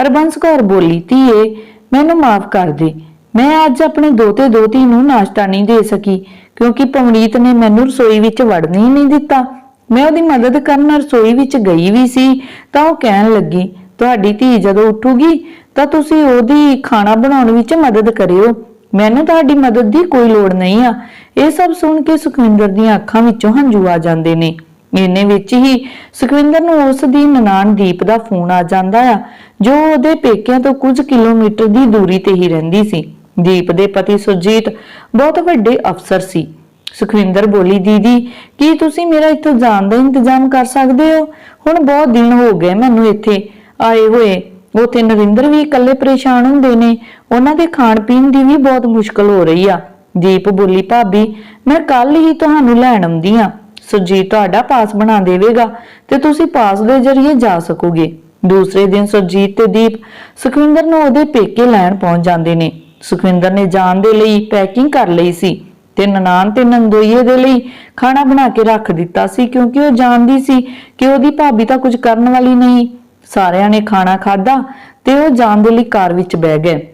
ਹਰਬੰਸ ਕੌਰ ਬੋਲੀ, ਧੀਏ, ਮੈਨੂੰ ਮਾਫ ਕਰ ਦੇ। ਮੈਂ ਅੱਜ ਆਪਣੇ ਦੋਤੇ ਦੋਤੀ ਨੂੰ ਨਾਸ਼ਤਾ ਨਹੀਂ ਦੇ ਸਕੀ, ਕਿਉਂਕਿ ਪਵਨੀਤ ਨੇ ਮੈਨੂੰ ਰਸੋਈ ਵਿੱਚ ਵੜਨ ਹੀ ਨਹੀਂ ਦਿੱਤਾ। ਮੈਂ ਉਹਦੀ ਮਦਦ ਕਰਨ ਰਸੋਈ ਵਿੱਚ ਗਈ ਵੀ ਸੀ, ਤਾਂ ਉਹ ਕਹਿਣ ਲੱਗੀ, ਤੁਹਾਡੀ ਧੀ ਜਦੋਂ ਉੱਠੂਗੀ, ਤਾਂ ਤੁਸੀਂ ਉਹਦੀ ਖਾਣਾ ਬਣਾਉਣ ਵਿੱਚ ਮਦਦ ਕਰਿਓ। ਮੈਨੂੰ ਤੁਹਾਡੀ ਮਦਦ ਦੀ ਕੋਈ ਲੋੜ ਨਹੀਂ ਆ। ਇਹ ਸਭ ਸੁਣ ਕੇ ਸੁਖਵਿੰਦਰ ਦੀਆਂ ਅੱਖਾਂ ਵਿੱਚੋਂ ਹੰਝੂ ਆ ਜਾਂਦੇ ਨੇ। ਇੰਨੇ ਵਿੱਚ ਹੀ ਸੁਖਵਿੰਦਰ ਨੂੰ ਉਸ ਦੀ ਨਨਾਣ ਦੀਪ ਦਾ ਫੋਨ ਆ ਜਾਂਦਾ ਆ, ਜੋ ਉਹਦੇ ਪੇਕਿਆਂ ਤੋਂ ਕੁਝ ਕਿਲੋਮੀਟਰ ਦੀ ਦੂਰੀ ਤੇ ਹੀ ਰਹਿੰਦੀ ਸੀ। ਦੀਪ ਦੇ ਪਤੀ ਸੁਰਜੀਤ ਬਹੁਤ ਵੱਡੇ ਅਫਸਰ ਸੀ। ਸੁਖਵਿੰਦਰ ਬੋਲੀ, ਦੀਦੀ, ਕੀ ਤੁਸੀਂ ਮੇਰਾ ਇੱਥੋਂ ਜਾਣ ਦਾ ਇੰਤਜ਼ਾਮ ਕਰ ਸਕਦੇ ਹੋ? ਹੁਣ ਬਹੁਤ ਦਿਨ ਹੋ ਗਏ ਮੈਨੂੰ ਇੱਥੇ ਆਏ ਹੋਏ। ਉਥੇ ਨਰਿੰਦਰ ਵੀ ਇਕੱਲੇ ਪਰੇਸ਼ਾਨ ਹੁੰਦੇ ਨੇ। ਉਹਨਾਂ ਦੇ ਖਾਣ ਪੀਣ ਦੀ ਵੀ ਬਹੁਤ ਮੁਸ਼ਕਲ ਹੋ ਰਹੀ ਆ। ਦੀਪ ਬੋਲੀ, ਭਾਬੀ, ਮੈਂ ਕੱਲ ਹੀ ਤੁਹਾਨੂੰ ਲੈਣ ਆਉਂਦੀ ਆ ਸੁਰਜੀਤ ਤੁਹਾਡਾ ਪਾਸ ਬਣਾ ਦੇਵੇਗਾ ਤੇ ਤੁਸੀਂ ਪਾਸ ਦੇ ਜ਼ਰੀਏ ਜਾ ਸਕੋਗੇ। ਦੂਸਰੇ ਦਿਨ ਸੁਰਜੀਤ ਤੇ ਦੀਪ ਸੁਖਵਿੰਦਰ ਨੂੰ ਉਹਦੇ ਪੇਕੇ ਲੈਣ ਪਹੁੰਚ ਜਾਂਦੇ ਨੇ। ਸੁਖਵਿੰਦਰ ਨੇ ਜਾਣ ਦੇ ਲਈ ਪੈਕਿੰਗ ਕਰ ਲਈ ਸੀ ਤੇ ਨਨਾਨ ਤੇ ਨੰਦੋਈਏ ਦੇ ਲਈ ਖਾਣਾ ਬਣਾ ਕੇ ਰੱਖ ਦਿੱਤਾ ਸੀ ਕਿਉਂਕਿ ਉਹ ਜਾਣਦੀ ਸੀ ਕਿ ਉਹਦੀ ਭਾਬੀ ਤਾਂ ਕੁਝ ਕਰਨ ਵਾਲੀ ਨਹੀਂ। ਸਾਰਿਆਂ ਨੇ ਖਾਣਾ ਖਾਧਾ ਤੇ ਉਹ ਜਾਣ ਦੇ ਲਈ ਕਾਰ ਵਿੱਚ ਬਹਿ ਗਏ।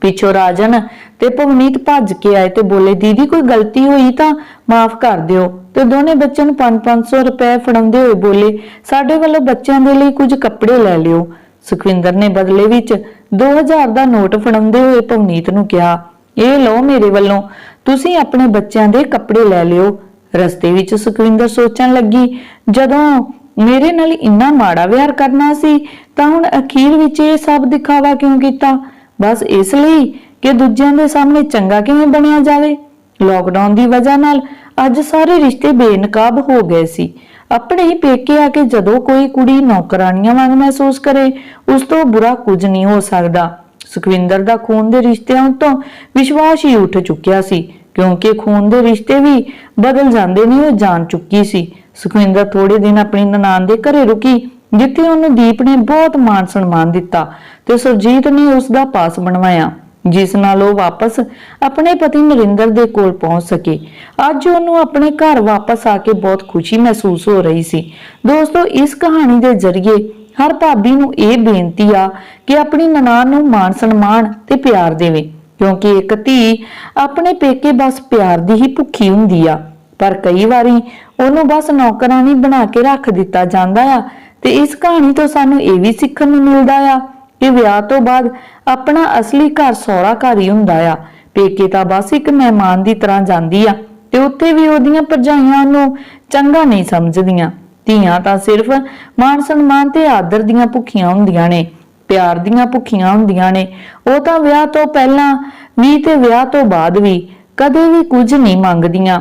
ਪਿੱਛੋਂ ਰਾਜਨ ਤੇ ਭਵਨੀਤ ਭੱਜ ਕੇ ਆਏ ਤੇ ਬੋਲੇ, ਦੀਦੀ, ਕੋਈ ਗਲਤੀ ਹੋਈ ਤਾਂ ਮਾਫ ਕਰ ਦਿਓ। ਤੇ ਦੋਨੇ ਬੱਚਿਆਂ ਨੂੰ 5-500 ਰੁਪਏ ਫੜਾਉਂਦੇ ਹੋਏ ਬੋਲੇ, ਸਾਡੇ ਵੱਲੋਂ ਬੱਚਿਆਂ ਦੇ ਲਈ ਕੁਝ ਕੱਪੜੇ ਲੈ ਲਿਓ। ਸੁਖਵਿੰਦਰ ਨੇ ਬਦਲੇ ਵਿੱਚ 2000 ਦਾ ਨੋਟ ਫੜਾਉਂਦੇ ਹੋਏ ਭਵਨੀਤ ਨੂੰ ਕਿਹਾ, ਇਹ ਲਓ ਮੇਰੇ ਵੱਲੋਂ, ਤੁਸੀਂ ਆਪਣੇ ਬੱਚਿਆਂ ਦੇ ਕੱਪੜੇ ਲੈ ਲਿਓ। ਰਸਤੇ ਵਿੱਚ ਸੁਖਵਿੰਦਰ ਸੋਚਣ ਲੱਗੀ, ਜਦੋਂ ਮੇਰੇ ਨਾਲ ਇੰਨਾ ਮਾੜਾ ਵਿਹਾਰ ਕਰਨਾ ਸੀ, ਤਾਂ ਹੁਣ ਅਖੀਰ ਵਿੱਚ ਇਹ ਸਭ ਦਿਖਾਵਾ ਕਿਉਂ ਕੀਤਾ? ਬਸ ਇਸ ਲਈ ਕਿ ਦੂਜਿਆਂ ਦੇ ਸਾਹਮਣੇ ਚੰਗਾ ਕਿਵੇਂ ਬਣਿਆ ਜਾਵੇ। ਲੋਕਡਾਊਨ ਦੀ ਵਜ੍ਹਾ ਨਾਲ ਅੱਜ ਸਾਰੇ ਰਿਸ਼ਤੇ ਬੇਨਕਾਬ ਹੋ ਗਏ ਸੀ। ਆਪਣੇ ਹੀ ਪੇਕੇ ਆ ਕੇ ਜਦੋਂ ਕੋਈ ਕੁੜੀ ਨੌਕਰਾਨੀਆਂ ਵਾਂਗ ਮਹਿਸੂਸ ਕਰੇ, ਉਸ ਤੋਂ ਬੁਰਾ ਕੁਝ ਨਹੀਂ ਹੋ ਸਕਦਾ। ਸੁਖਵਿੰਦਰ ਦਾ ਖੂਨ ਦੇ ਰਿਸ਼ਤਿਆਂ ਤੋਂ ਵਿਸ਼ਵਾਸ ਹੀ ਉੱਠ ਚੁੱਕਿਆ ਸੀ, ਕਿਉਂਕਿ ਖੂਨ ਦੇ ਰਿਸ਼ਤੇ ਵੀ ਬਦਲ ਜਾਂਦੇ ਨੇ, ਉਹ ਜਾਣ ਚੁੱਕੀ ਸੀ। ਸੁਖਵਿੰਦਰ ਥੋੜੇ ਦਿਨ ਆਪਣੀ ਨਨਾਣ ਦੇ ਘਰੇ ਰੁਕੀ। ਜਿੱਥੇ ਉਹਨੂੰ ਦੀਪ ਨੇ ਬਹੁਤ ਮਾਣ ਸਨਮਾਨ ਦਿੱਤਾ ਤੇ ਸੁਰਜੀਤ ਨੇ ਉਸ ਦਾ ਪਾਸ ਬਣਵਾਇਆ, ਜਿਸ ਨਾਲ ਉਹ ਵਾਪਸ ਆਪਣੇ ਪਤੀ ਨਰਿੰਦਰ ਦੇ ਕੋਲ ਪਹੁੰਚ ਸਕੇ। ਅੱਜ ਉਹਨੂੰ ਆਪਣੇ ਘਰ ਵਾਪਸ ਆ ਕੇ ਬਹੁਤ ਖੁਸ਼ੀ ਮਹਿਸੂਸ ਹੋ ਰਹੀ ਸੀ। ਦੋਸਤੋ, ਇਸ ਕਹਾਣੀ ਦੇ ਜ਼ਰੀਏ ਹਰ ਭਾਬੀ ਨੂੰ ਇਹ ਬੇਨਤੀ ਆ ਕਿ ਆਪਣੀ ਨਨਾਣ ਨੂੰ ਮਾਣ ਸਨਮਾਨ ਤੇ ਪਿਆਰ ਦੇਵੇ, ਕਿਉਂਕਿ ਇੱਕ ਧੀ ਆਪਣੇ ਪੇਕੇ ਬਸ ਪਿਆਰ ਦੀ ਹੀ ਭੁੱਖੀ ਹੁੰਦੀ ਆ। ਪਰ ਕਈ ਵਾਰੀ ਉਹਨੂੰ ਬਸ ਨੌਕਰਾਨੀ ਬਣਾ ਕੇ ਰੱਖ ਦਿੱਤਾ ਜਾਂਦਾ ਆ ਤੇ ਇਸ ਕਹਾਣੀ ਤੋਂ ਸਾਨੂੰ ਇਹ ਵੀ ਸਿੱਖਣ ਨੂੰ ਮਿਲਦਾ ਆ ਕਿ ਵਿਆਹ ਤੋਂ ਬਾਅਦ ਆਪਣਾ ਅਸਲੀ ਘਰ ਸਹੁਰਾ ਘਰ ਹੀ ਹੁੰਦਾ ਆ। ਪੇਕੇ ਤਾਂ ਬਸ ਇੱਕ ਮਹਿਮਾਨ ਦੀ ਤਰ੍ਹਾਂ ਜਾਂਦੀ ਆ ਤੇ ਉੱਥੇ ਵੀ ਉਹਦੀਆਂ ਭਰਜਾਈਆਂ ਨੂੰ ਚੰਗਾ ਨਹੀਂ ਸਮਝਦੀਆਂ। ਧੀਆਂ ਤਾਂ ਸਿਰਫ ਮਾਨ ਸਨਮਾਨ ਤੇ ਆਦਰ ਦੀਆਂ ਭੁੱਖੀਆਂ ਹੁੰਦੀਆਂ ਨੇ, ਪਿਆਰ ਦੀਆਂ ਭੁੱਖੀਆਂ ਹੁੰਦੀਆਂ ਨੇ। ਉਹ ਤਾਂ ਵਿਆਹ ਤੋਂ ਪਹਿਲਾਂ ਵੀ ਤੇ ਵਿਆਹ ਤੋਂ ਬਾਅਦ ਵੀ ਕਦੇ ਵੀ ਕੁਝ ਨਹੀਂ ਮੰਗਦੀਆਂ।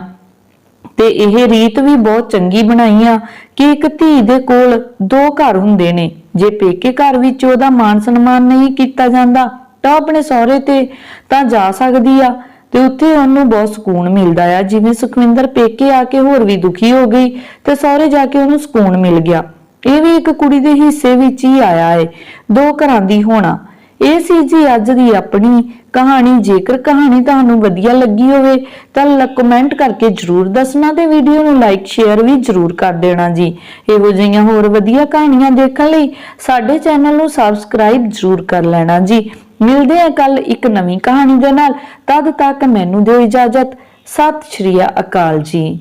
ਤੇ ਇਹ ਰੀਤ ਵੀ ਬਹੁਤ ਚੰਗੀ ਬਣਾਈ ਆ ਕਿ ਇੱਕ ਧੀ ਦੇ ਕੋਲ ਦੋ ਘਰ ਹੁੰਦੇ ਨੇ। ਜੇ ਪੇਕੇ ਘਰ ਵਿੱਚ ਉਹਦਾ ਮਾਨ ਸਨਮਾਨ ਨਹੀਂ ਕੀਤਾ ਜਾਂਦਾ ਤਾਂ ਆਪਣੇ ਸਹੁਰੇ ਤੇ ਤਾਂ ਜਾ ਸਕਦੀ ਆ ਤੇ ਉੱਥੇ ਉਹਨੂੰ ਬਹੁਤ ਸਕੂਨ ਮਿਲਦਾ ਆ। ਜਿਵੇਂ ਸੁਖਵਿੰਦਰ ਪੇਕੇ ਆ ਕੇ ਹੋਰ ਵੀ ਦੁਖੀ ਹੋ ਗਈ ਤੇ ਸਹੁਰੇ ਜਾ ਕੇ ਉਹਨੂੰ ਸਕੂਨ ਮਿਲ ਗਿਆ। ਇਹ ਵੀ ਇੱਕ ਕੁੜੀ ਦੇ ਹਿੱਸੇ ਵਿੱਚ ਹੀ ਆਇਆ ਹੈ ਦੋ ਘਰਾਂ ਦੀ ਹੋਣਾ। ਇਹ ਸੀ ਜੀ ਅੱਜ ਦੀ ਆਪਣੀ ਕਹਾਣੀ। ਜੇਕਰ ਕਹਾਣੀ ਤੁਹਾਨੂੰ ਵਧੀਆ ਲੱਗੀ ਹੋਵੇ, ਤਾਂ ਕਮੈਂਟ ਕਰਕੇ ਜਰੂਰ ਦੱਸਣਾ ਤੇ ਵੀਡੀਓ ਨੂੰ ਲਾਈਕ ਸ਼ੇਅਰ ਵੀ ਜਰੂਰ ਕਰ ਦੇਣਾ ਜੀ। ਇਹੋ ਜਿਹੀਆਂ ਹੋਰ ਵਧੀਆ ਕਹਾਣੀਆਂ ਦੇਖਣ ਲਈ ਸਾਡੇ ਚੈਨਲ ਨੂੰ ਸਬਸਕ੍ਰਾਈਬ ਜਰੂਰ ਕਰ ਲੈਣਾ ਜੀ। ਮਿਲਦੇ ਹਾਂ ਕੱਲ ਇੱਕ ਨਵੀਂ ਕਹਾਣੀ ਦੇ ਨਾਲ। ਤਦ ਤੱਕ ਮੈਨੂੰ ਦਿਓ ਇਜਾਜ਼ਤ। ਸਤਿ ਸ਼੍ਰੀ ਅਕਾਲ ਜੀ।